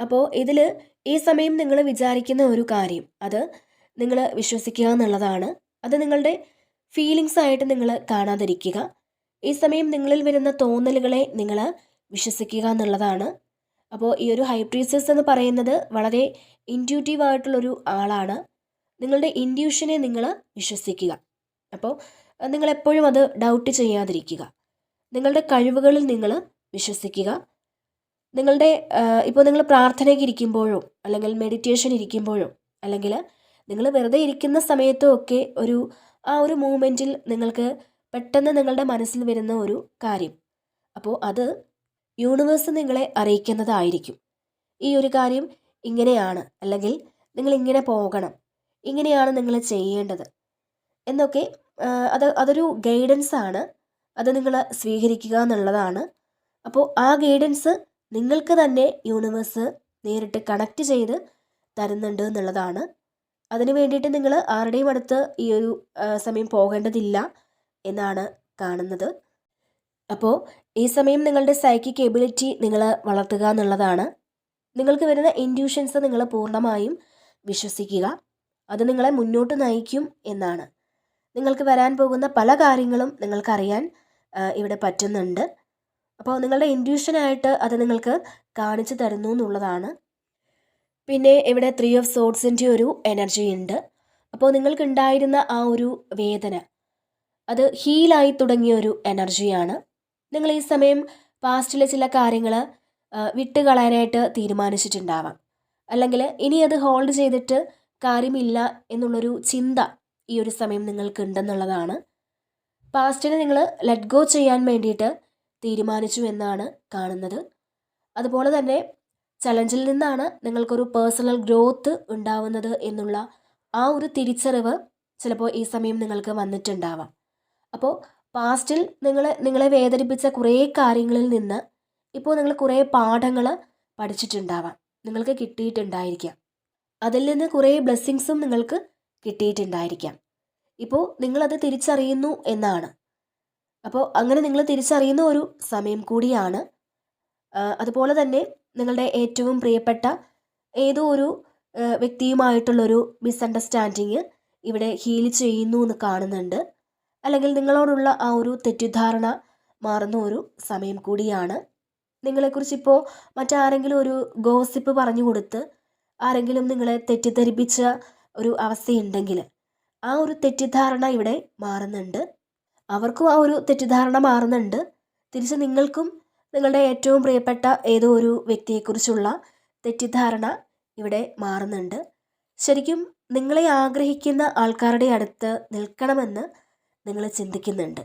അപ്പോൾ ഇതിൽ ഈ സമയം നിങ്ങൾ വിചാരിക്കുന്ന ഒരു കാര്യം അത് നിങ്ങൾ വിശ്വസിക്കുക എന്നുള്ളതാണ്. അത് നിങ്ങളുടെ ഫീലിങ്സ് ആയിട്ട് നിങ്ങൾ കാണാതിരിക്കുക. ഈ സമയം നിങ്ങളിൽ വരുന്ന തോന്നലുകളെ നിങ്ങൾ വിശ്വസിക്കുക എന്നുള്ളതാണ്. അപ്പോൾ ഈ ഒരു ഹൈപ്രീസസ് എന്ന് പറയുന്നത് വളരെ ഇന്റ്യൂട്ടീവ് ആയിട്ടുള്ളൊരു ആളാണ്. നിങ്ങളുടെ ഇൻഡ്യൂഷനെ നിങ്ങൾ വിശ്വസിക്കുക. അപ്പോൾ നിങ്ങൾ എപ്പോഴും അത് ഡൗട്ട് ചെയ്യാതിരിക്കുക. നിങ്ങളുടെ കഴിവുകളിൽ നിങ്ങൾ വിശ്വസിക്കുക. നിങ്ങളുടെ ഇപ്പോൾ നിങ്ങൾ പ്രാർത്ഥനയ്ക്ക് ഇരിക്കുമ്പോഴോ അല്ലെങ്കിൽ മെഡിറ്റേഷൻ ഇരിക്കുമ്പോഴോ അല്ലെങ്കിൽ നിങ്ങൾ വെറുതെ ഇരിക്കുന്ന സമയത്തോ ഒക്കെ ഒരു ആ ഒരു മൂമെന്റിൽ നിങ്ങൾക്ക് പെട്ടെന്ന് നിങ്ങളുടെ മനസ്സിൽ വരുന്ന ഒരു കാര്യം. അപ്പോൾ അത് യൂണിവേഴ്സ് നിങ്ങളെ അറിയിക്കുന്നതായിരിക്കും. ഈ ഒരു കാര്യം ഇങ്ങനെയാണ്. അല്ലെങ്കിൽ നിങ്ങൾ ഇങ്ങനെ പോകണം. ഇങ്ങനെയാണ് നിങ്ങൾ ചെയ്യേണ്ടത്. എന്നൊക്കെ അത് അതൊരു ഗൈഡൻസ് ആണ്. അത് നിങ്ങൾ സ്വീകരിക്കുക എന്നുള്ളതാണ്. അപ്പോൾ ആ ഗൈഡൻസ് നിങ്ങൾക്ക് തന്നെ യൂണിവേഴ്സ് നേരിട്ട് കണക്റ്റ് ചെയ്ത് തരുന്നുണ്ട് എന്നുള്ളതാണ്. അതിന് വേണ്ടിയിട്ട് നിങ്ങൾ ആരുടെയും അടുത്ത് ഈ ഒരു സമയം പോകേണ്ടതില്ല എന്നാണ് കാണുന്നത്. അപ്പോൾ ഈ സമയം നിങ്ങളുടെ സൈക്കിക് എബിലിറ്റി നിങ്ങൾ വളർത്തുക എന്നുള്ളതാണ്. നിങ്ങൾക്ക് വരുന്ന ഇൻഡ്യൂഷൻസ് നിങ്ങൾ പൂർണമായും വിശ്വസിക്കുക. അത് നിങ്ങളെ മുന്നോട്ട് നയിക്കും എന്നാണ്. നിങ്ങൾക്ക് വരാൻ പോകുന്ന പല കാര്യങ്ങളും നിങ്ങൾക്കറിയാൻ ഇവിടെ പറ്റുന്നുണ്ട്. അപ്പോൾ നിങ്ങളുടെ ഇൻഡ്യൂഷനായിട്ട് അത് നിങ്ങൾക്ക് കാണിച്ചു തരുന്നു എന്നുള്ളതാണ്. പിന്നെ ഇവിടെ ത്രീ ഓഫ് സോഡ്സിന്റെ ഒരു എനർജി ഉണ്ട്. അപ്പോൾ നിങ്ങൾക്കുണ്ടായിരുന്ന ആ ഒരു വേദന അത് ഹീലായി തുടങ്ങിയ ഒരു എനർജിയാണ് നിങ്ങൾ ഈ സമയം പാസ്റ്റിലെ ചില കാര്യങ്ങൾ വിട്ടുകളയാനായിട്ട് തീരുമാനിച്ചിട്ടുണ്ടാവാം. അല്ലെങ്കിൽ ഇനി അത് ഹോൾഡ് ചെയ്തിട്ട് കാര്യമില്ല എന്നുള്ളൊരു ചിന്ത ഈ ഒരു സമയം നിങ്ങൾക്ക് ഉണ്ടെന്നുള്ളതാണ് പാസ്റ്റിനെ നിങ്ങൾ ലെറ്റ് ഗോ ചെയ്യാൻ വേണ്ടിയിട്ട് തീരുമാനിച്ചു എന്നാണ് കാണുന്നത്. അതുപോലെ തന്നെ ചലഞ്ചിൽ നിന്നാണ് നിങ്ങൾക്കൊരു പേഴ്സണൽ ഗ്രോത്ത് ഉണ്ടാവുന്നത് എന്നുള്ള ആ ഒരു തിരിച്ചറിവ് ചിലപ്പോൾ ഈ സമയം നിങ്ങൾക്ക് വന്നിട്ടുണ്ടാവാം. അപ്പോൾ പാസ്റ്റിൽ നിങ്ങൾ നിങ്ങളെ വേദനിപ്പിച്ച കുറേ കാര്യങ്ങളിൽ നിന്ന് ഇപ്പോൾ നിങ്ങൾ കുറേ പാഠങ്ങൾ പഠിച്ചിട്ടുണ്ടാവാം. നിങ്ങൾക്ക് കിട്ടിയിട്ടുണ്ടായിരിക്കാം. അതിൽ നിന്ന് കുറേ ബ്ലെസ്സിങ്സും നിങ്ങൾക്ക് കിട്ടിയിട്ടുണ്ടായിരിക്കാം. ഇപ്പോൾ നിങ്ങളത് തിരിച്ചറിയുന്നു എന്നാണ്. അപ്പോൾ അങ്ങനെ നിങ്ങൾ തിരിച്ചറിയുന്ന ഒരു സമയം കൂടിയാണ്. അതുപോലെ തന്നെ നിങ്ങളുടെ ഏറ്റവും പ്രിയപ്പെട്ട ഏതോ ഒരു വ്യക്തിയുമായിട്ടുള്ളൊരു മിസ്അണ്ടർസ്റ്റാൻഡിങ് ഇവിടെ ഹീൽ ചെയ്യുന്നു എന്ന് കാണുന്നുണ്ട്. അല്ലെങ്കിൽ നിങ്ങളോടുള്ള ആ ഒരു തെറ്റിദ്ധാരണ മാറുന്ന ഒരു സമയം കൂടിയാണ്. നിങ്ങളെക്കുറിച്ച് ഇപ്പോൾ മറ്റാരെങ്കിലും ഒരു ഗോസിപ്പ് പറഞ്ഞു കൊടുത്ത് ആരെങ്കിലും നിങ്ങളെ തെറ്റിദ്ധരിപ്പിച്ച ഒരു അവസ്ഥയുണ്ടെങ്കിൽ ആ ഒരു തെറ്റിദ്ധാരണ ഇവിടെ മാറുന്നുണ്ട്. അവർക്കും ആ ഒരു തെറ്റിദ്ധാരണ മാറുന്നുണ്ട്. തിരിച്ച് നിങ്ങൾക്കും നിങ്ങളുടെ ഏറ്റവും പ്രിയപ്പെട്ട ഏതോ ഒരു വ്യക്തിയെക്കുറിച്ചുള്ള തെറ്റിദ്ധാരണ ഇവിടെ മാറുന്നുണ്ട്. ശരിക്കും നിങ്ങളെ ആഗ്രഹിക്കുന്ന ആൾക്കാരുടെ അടുത്ത് നിൽക്കണമെന്ന് നിങ്ങൾ ചിന്തിക്കുന്നുണ്ട്.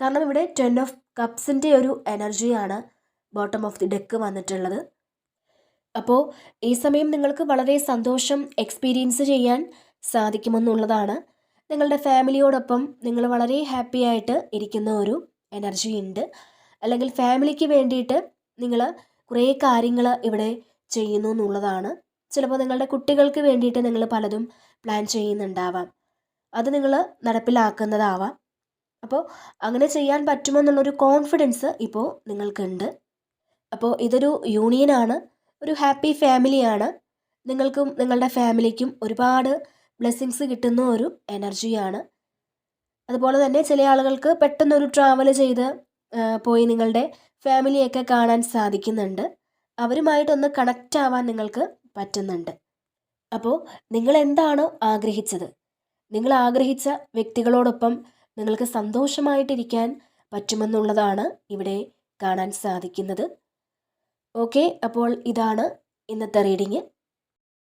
കാരണം ഇവിടെ ടെൻ ഓഫ് കപ്സിന്റെ ഒരു എനർജിയാണ് ബോട്ടം ഓഫ് ദി ഡെക്ക് വന്നിട്ടുള്ളത്. അപ്പോൾ ഈ സമയം നിങ്ങൾക്ക് വളരെ സന്തോഷം എക്സ്പീരിയൻസ് ചെയ്യാൻ സാധിക്കുമെന്നുള്ളതാണ്. നിങ്ങളുടെ ഫാമിലിയോടൊപ്പം നിങ്ങൾ വളരെ ഹാപ്പി ആയിട്ട് ഇരിക്കുന്ന ഒരു എനർജി ഉണ്ട്. അല്ലെങ്കിൽ ഫാമിലിക്ക് വേണ്ടിയിട്ട് നിങ്ങൾ കുറേ കാര്യങ്ങൾ ഇവിടെ ചെയ്യുന്നു എന്നുള്ളതാണ്. ചിലപ്പോൾ നിങ്ങളുടെ കുട്ടികൾക്ക് വേണ്ടിയിട്ട് നിങ്ങൾ പലതും പ്ലാൻ ചെയ്യുന്നുണ്ടാവാം. അത് നിങ്ങൾ നടപ്പിലാക്കുന്നതാവാം. അപ്പോൾ അങ്ങനെ ചെയ്യാൻ പറ്റുമെന്നുള്ളൊരു കോൺഫിഡൻസ് ഇപ്പോൾ നിങ്ങൾക്കുണ്ട്. അപ്പോൾ ഇതൊരു യൂണിയനാണ് ഒരു ഹാപ്പി ഫാമിലിയാണ് നിങ്ങൾക്കും നിങ്ങളുടെ ഫാമിലിക്കും ഒരുപാട് ബ്ലെസ്സിങ്സ് കിട്ടുന്ന ഒരു എനർജിയാണ് അതുപോലെ തന്നെ ചില ആളുകൾക്ക് പെട്ടെന്നൊരു ട്രാവൽ ചെയ്ത് പോയി നിങ്ങളുടെ ഫാമിലിയൊക്കെ കാണാൻ സാധിക്കുന്നുണ്ട്. അവരുമായിട്ടൊന്ന് കണക്റ്റ് ആവാൻ നിങ്ങൾക്ക് പറ്റുന്നുണ്ട്. അപ്പോൾ നിങ്ങൾ എന്താണോ ആഗ്രഹിച്ചത്? നിങ്ങൾ ആഗ്രഹിച്ച വ്യക്തികളോടൊപ്പം നിങ്ങൾക്ക് സന്തോഷമായിട്ടിരിക്കാൻ പറ്റുമെന്നുള്ളതാണ് ഇവിടെ കാണാൻ സാധിക്കുന്നത്. ഓക്കെ അപ്പോൾ ഇതാണ് ഇന്നത്തെ റീഡിങ്